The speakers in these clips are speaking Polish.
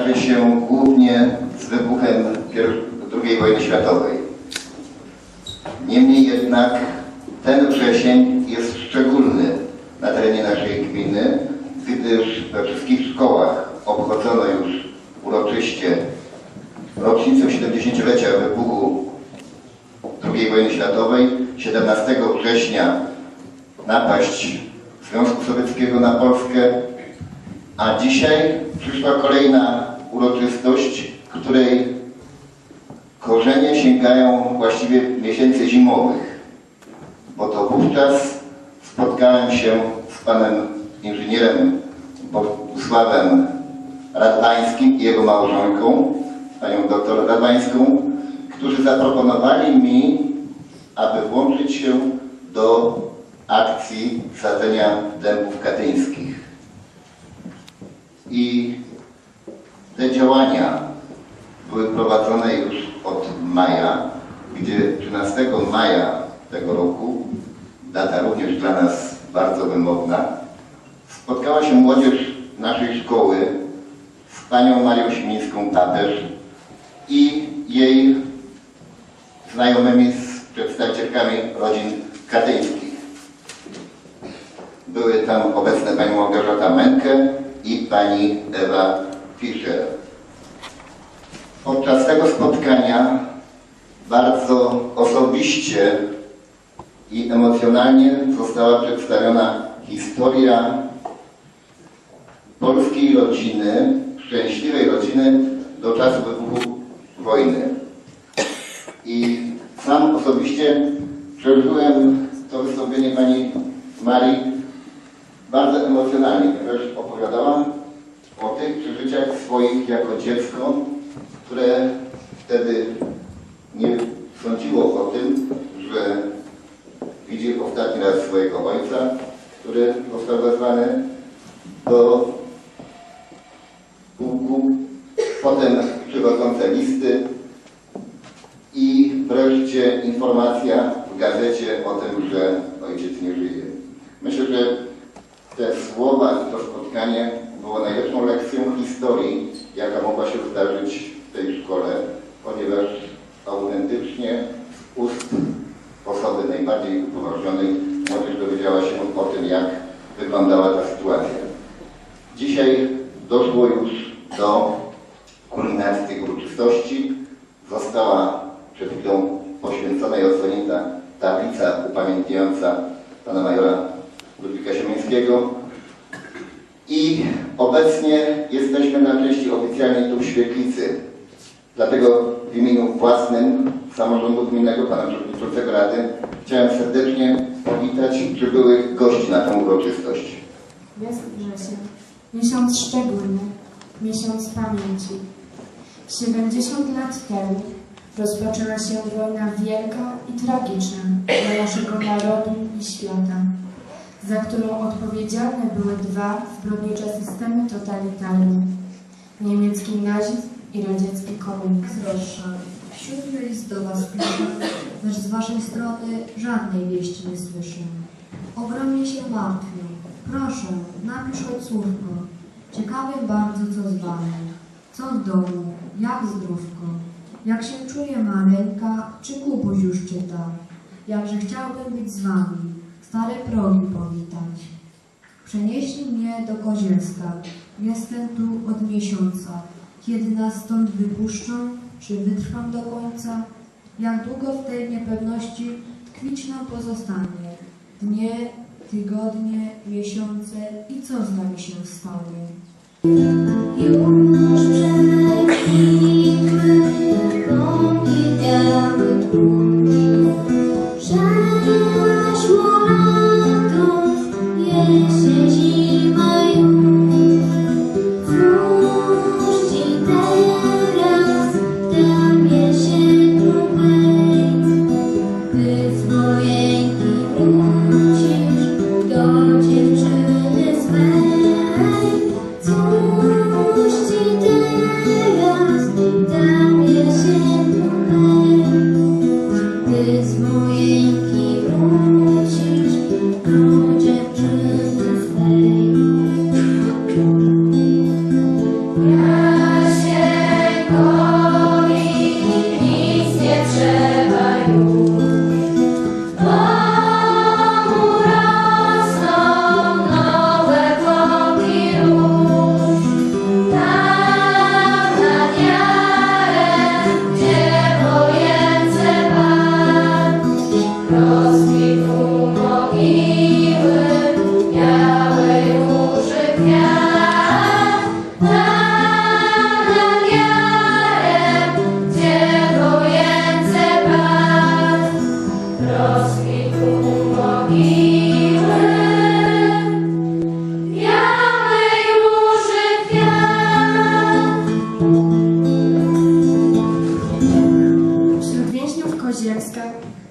kojarzy się głównie z wybuchem II wojny światowej. Niemniej jednak ten wrzesień jest szczególny na terenie naszej gminy, gdyż we wszystkich szkołach obchodzono już uroczyście rocznicę 70-lecia wybuchu II wojny światowej, 17 września napaść Związku Sowieckiego na Polskę, a dzisiaj przyszła kolejna uroczystość, której korzenie sięgają właściwie miesięcy zimowych, bo to wówczas spotkałem się z panem inżynierem Bogusławem Radwańskim i jego małżonką, panią doktor Radwańską, którzy zaproponowali mi, aby włączyć się do akcji sadzenia dębów katyńskich. I te działania były prowadzone już od maja, gdzie 13 maja tego roku, data również dla nas bardzo wymowna, spotkała się młodzież naszej szkoły z panią Marią Simińską-Papież i jej znajomymi z przedstawicielkami rodzin katyńskich. Były tam obecne pani Małgorzata Menke i pani Ewa Fischer. Podczas tego spotkania bardzo osobiście i emocjonalnie została przedstawiona historia polskiej rodziny, szczęśliwej rodziny do czasu wybuchu wojny. I sam osobiście przeżyłem to wystąpienie pani Marii bardzo emocjonalnie, ponieważ opowiadałam o tych przeżyciach swoich jako dziecko, które wtedy nie sądziło o tym, że widzi ostatni raz swojego ojca, który został wezwany do pułku, potem przychodzące listy i wreszcie informacja w gazecie o tym, że ojciec nie żyje. Myślę, że upoważnionej młodzież dowiedziała się o tym, jak wyglądała ta sytuacja. Dzisiaj doszło już do kulminacji tych uroczystości. Została przed chwilą poświęcona i odsłonięta tablica upamiętniająca pana majora Ludwika Siemińskiego. I obecnie jesteśmy na części oficjalnej tu w Świetlicy. Dlatego w imieniu własnym Samorządu Gminnego, pana przewodniczącego Rady, chciałem serdecznie powitać przybyłych gości na tę uroczystość. Jest wrzesień, miesiąc szczególny, miesiąc pamięci. 70 lat temu rozpoczęła się wojna wielka i tragiczna dla naszego narodu i świata, za którą odpowiedzialne były dwa zbrodnicze systemy totalitarne. Niemiecki nazizm i radziecki komunizm. Proszę, siódmy list do Was piszę, lecz z Waszej strony żadnej wieści nie słyszę. Ogromnie się martwię. Proszę, napisz choć słówko. Ciekawie bardzo, co z Wami. Co w domu, jak zdrówko. Jak się czuje maleńka, czy Kubuś już czyta. Jakże chciałbym być z Wami, stare progi powitać. Przenieśli mnie do Kozielska. Jestem tu od miesiąca. Kiedy nas stąd wypuszczą, czy wytrwam do końca? Jak długo w tej niepewności tkwić nam pozostanie? Dnie, tygodnie, miesiące i co z nami się stanie? Już biały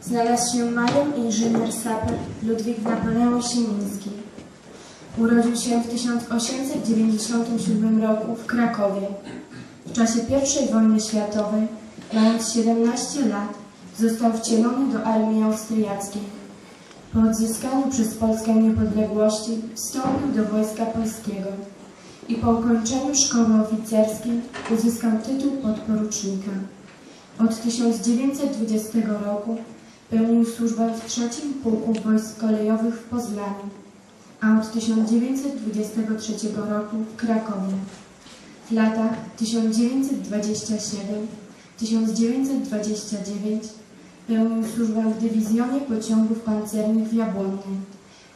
znalazł się major inżynier saper Ludwik Napoleon Siemiński. Urodził się w 1897 roku w Krakowie. W czasie I wojny światowej, mając 17 lat, został wcielony do armii austriackiej. Po odzyskaniu przez Polskę niepodległości wstąpił do Wojska Polskiego i po ukończeniu szkoły oficerskiej uzyskał tytuł podporucznika. Od 1920 roku służbę w trzecim Pułku Wojsk Kolejowych w Poznaniu, a od 1923 roku w Krakowie. W latach 1927-1929 pełnił służbę w dywizjonie pociągów pancernych w Jabłonnie,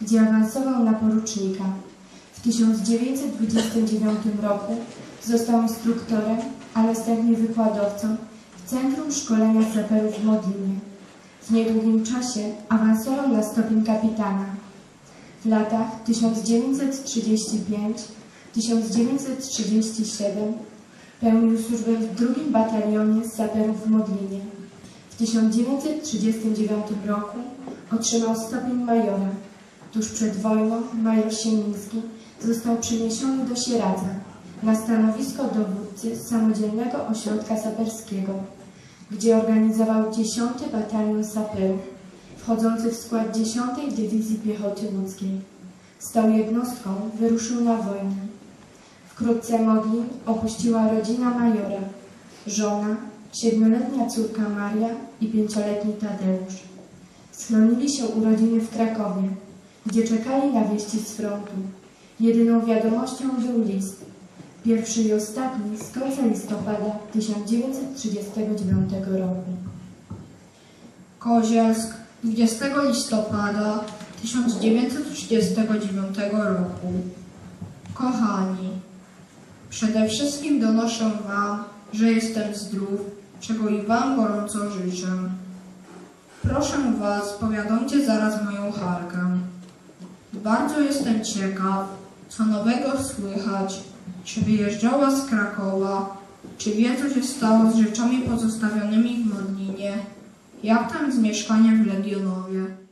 gdzie awansował na porucznika. W 1929 roku został instruktorem, a następnie wykładowcą w Centrum Szkolenia Saperów w Modlinie. W niedługim czasie awansował na stopień kapitana. W latach 1935-1937 pełnił służbę w drugim batalionie saperów w Modlinie. W 1939 roku otrzymał stopień majora. Tuż przed wojną major Siemiński został przeniesiony do Sieradza na stanowisko dowódcy samodzielnego ośrodka saperskiego, gdzie organizował 10 Batalion Saperów, wchodzący w skład 10 Dywizji Piechoty Łódzkiej. Z tą jednostką wyruszył na wojnę. Wkrótce Modlin opuściła rodzina majora, żona, siedmioletnia córka Maria i pięcioletni Tadeusz. Schronili się u rodziny w Krakowie, gdzie czekali na wieści z frontu. Jedyną wiadomością był list, pierwszy i ostatni z końca listopada 1939 roku. Kozielsk 20 listopada 1939 roku. Kochani, przede wszystkim donoszę Wam, że jestem zdrów, czego i Wam gorąco życzę. Proszę Was, powiadomcie zaraz moją Harkę. Bardzo jestem ciekaw, co nowego słychać, czy wyjeżdżała z Krakowa, czy wie, co się stało z rzeczami pozostawionymi w Modlinie, jak tam z mieszkaniem w Legionowie.